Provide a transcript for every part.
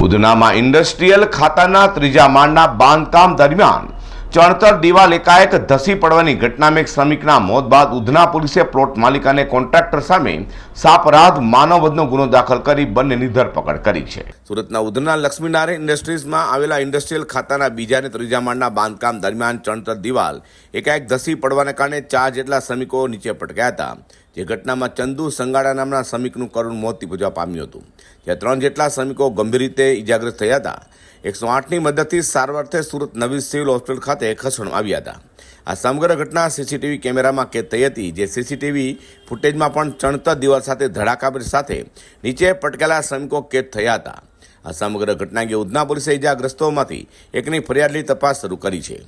ઉધનામાં industrial ખાતાના ત્રીજા માળના બાંધકામ દરમિયાન ચણતર દિવાલ એકાએક ધસી પડવાની ઘટનામાં એક શ્રમિકના મોત બાદ ઉધના પોલીસે પ્લોટ માલિક અને કોન્ટ્રાક્ટર સામે સાપરાધ માનવવધનો ગુનો દાખલ કરી બંનેની ધરપકડ કરી છે. સુરતના ઉધના લક્ષ્મીનારાયણ ઇન્ડસ્ટ્રીઝમાં આવેલા ઇન્ડસ્ટ્રીયલ ખાતાના બીજા અને ત્રીજા માળના બાંધકામ દરમિયાન ચણતર દિવાલ એકાએક ધસી પડવાને કારણે ચાર જેટલા શ્રમિકો નીચે પટક્યા હતા. જે ઘટનામાં ચંદુ સંગાડા નામના શ્રમિકનું કરુણ મોત નિપજવા પામ્યું હતું. જ્યાં ત્રણ જેટલા શ્રમિકો ગંભીર રીતે ઇજાગ્રસ્ત થયા હતા. એકસો આઠની મદદથી સારવારથી સુરત નવી સિવિલ હોસ્પિટલ ખાતે ખસેડવામાં આવ્યા હતા. આ સમગ્ર ઘટના સીસીટીવી કેમેરામાં કેદ થઈ હતી, જે સીસીટીવી ફૂટેજમાં પણ ચણતર દિવાલ સાથે ધડાકાભેર સાથે નીચે પટકેલા શ્રમિકો કેદ થયા હતા. આ સમગ્ર ઘટના અંગે ઉધના પોલીસે ઇજાગ્રસ્તોમાંથી એકની ફરિયાદની તપાસ શરૂ કરી છે.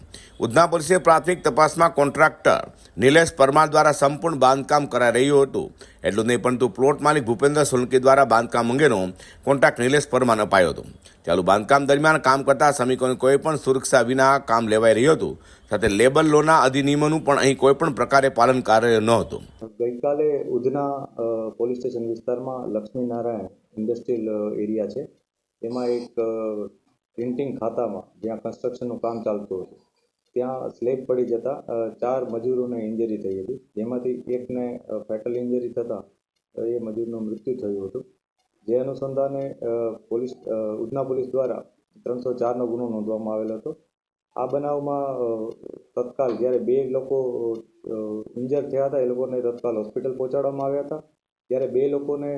ઉધના પોલીસે પ્રાથમિક તપાસમાં કોન્ટ્રાક્ટર નિલેશ પરમાર દ્વારા સંપૂર્ણ બાંધકામ કરાઈ રહ્યું હતું. એટલું નહીં, પરંતુ પ્લોટ માલિક ભૂપેન્દ્ર સોલંકી દ્વારા બાંધકામ અંગેનો કોન્ટ્રાક્ટ નિલેશ પરમાર અપાયો હતો. ચાલુ બાંધકામ દરમિયાન કામ કરતા શ્રમિકોને કોઈ પણ સુરક્ષા વિના કામ લેવાઈ રહ્યું હતું. સાથે લેબર લોના અધિનિયમોનું પણ અહીં કોઈ પણ પ્રકારે પાલન કાર્ય ન હતું ગઈકાલે ઉધના પોલીસ સ્ટેશન વિસ્તારમાં લક્ષ્મીનારાયણ ઇન્ડસ્ટ્રીયલ એરિયા છે. તેમાં એક પ્રિન્ટિંગ ખાતામાં જ્યાં કન્સ્ટ્રક્શનનું કામ ચાલતું હતું, ત્યાં સ્લેબ પડી જતાં ચાર મજૂરોને ઇન્જરી થઈ હતી. જેમાંથી એકને ફેટલ ઇન્જરી થતાં એ મજૂરનું મૃત્યુ થયું હતું. જે અનુસંધાને પોલીસ ઉધના પોલીસ દ્વારા ત્રણસો ચારનો ગુનો નોંધવામાં આવેલો હતો. આ બનાવમાં તત્કાલ જ્યારે બે લોકો ઇન્જર થયા હતા, એ લોકોને તત્કાલ હોસ્પિટલ પહોંચાડવામાં આવ્યા હતા. ત્યારે બે લોકોને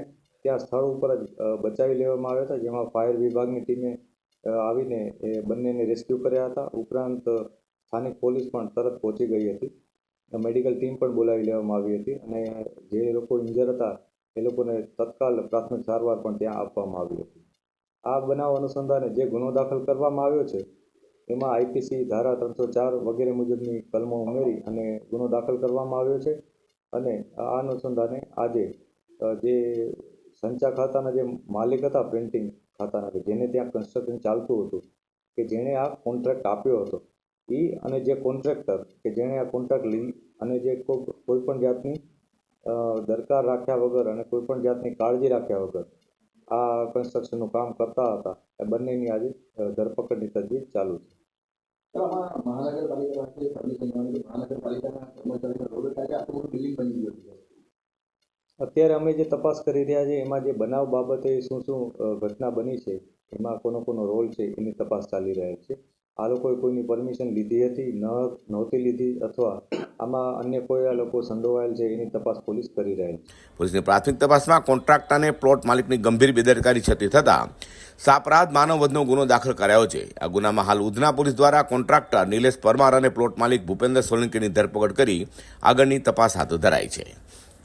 ત્યાં સ્થળ ઉપર જ બચાવી લેવામાં આવ્યા હતા, જેમાં ફાયર વિભાગની ટીમે આવીને એ બંનેને રેસ્ક્યુ કર્યા હતા. ઉપરાંત સ્થાનિક પોલીસ પણ તરત પહોંચી ગઈ હતી. મેડિકલ ટીમ પણ બોલાવી લેવામાં આવી હતી અને જે લોકો ઇન્જર હતા, એ લોકોને તત્કાલ પ્રાથમિક સારવાર પણ ત્યાં આપવામાં આવી હતી. આ બનાવ અનુસંધાને જે ગુનો દાખલ કરવામાં આવ્યો છે, એમાં આઈપીસી ધારા ત્રણસો ચાર વગેરે મુજબની કલમો ઉમેરી અને ગુનો દાખલ કરવામાં આવ્યો છે. અને આ અનુસંધાને આજે જે સંચા ખાતાના જે માલિક હતા પ્રિન્ટિંગ ખાતાના, કે જેને ત્યાં કન્સ્ટ્રક્શન ચાલતું હતું, કે જેણે આ કોન્ટ્રાક્ટ આપ્યો હતો એ અને જે કોન્ટ્રાક્ટર કે જેણે આ કોન્ટ્રાક્ટ લી અને જે કોઈ પણ જાતની દરકાર રાખ્યા વગર અને કોઈ પણ જાતની કાળજી રાખ્યા વગર આ કન્સ્ટ્રક્શનનું કામ કરતા હતા, એ બંનેની આજે ધરપકડની તજવીજ ચાલુ છે. અત્યારે અમે જે તપાસ કરી રહ્યા છીએ, એમાં જે બનાવ બાબતે શું શું ઘટના બની છે, એમાં કોનો કોનો રોલ છે, એની તપાસ ચાલી રહેલ છે. આ લોકોએ કોઈની પરમિશન લીધી હતી, ન, નહોતી લીધી અથવા આમાં અન્ય કોઈ આ લોકો સંડોવાયેલ છે, એની તપાસ પોલીસ કરી રહેલ છે. પોલીસની પ્રાથમિક તપાસમાં કોન્ટ્રાક્ટ અને પ્લોટ માલિકની ગંભીર બેદરકારી છતી થતાં સાપરાધ માનવવધનો ગુનો દાખલ કરાયો છે. આ ગુનામાં હાલ ઉધના પોલીસ દ્વારા કોન્ટ્રાક્ટર નિલેશ પરમાર અને પ્લોટ માલિક ભૂપેન્દ્ર સોલંકીની ધરપકડ કરી આગળની તપાસ હાથ ધરાઈ છે.